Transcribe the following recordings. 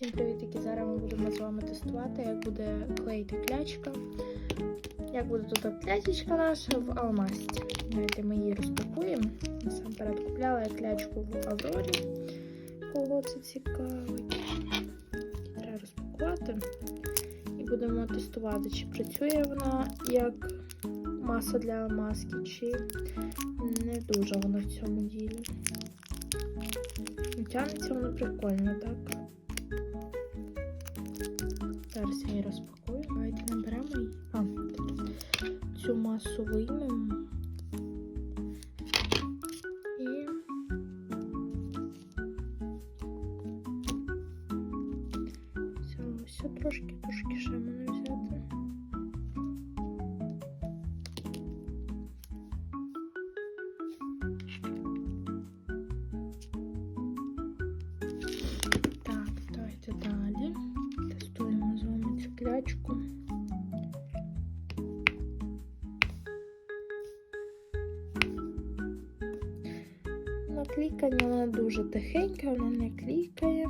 Всім привіт, Зараз ми будемо з вами тестувати, як буде клеїти клячка. Як буде тут клячечка наша в алмасті. Давайте ми її розпакуємо. Насамперед купляла я клячку в Аврорі. Кого це цікавить. Треба розпакувати. І будемо тестувати, чи працює вона як маса для маски, чи не дуже вона в цьому ділі. Тягнеться воно прикольно, так? Зараз я її розпакую. Давайте наберемо її. А, цю масу виймемо. І все трошки, трошки ще мене взяти. Клячку. На клікання вона дуже тихенька, вона не клікає.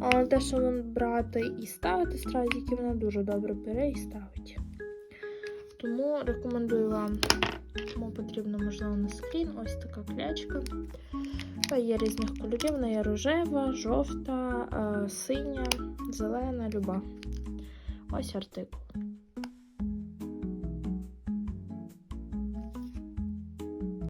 Але те, що брати і ставити стразики, вона дуже добре бере і ставить. Тому рекомендую вам, кому потрібно, можливо, на скрін, ось така клячка. Є різних кольорів, вона є рожева, жовта, е, синя, зелена, люба. Ось артикул.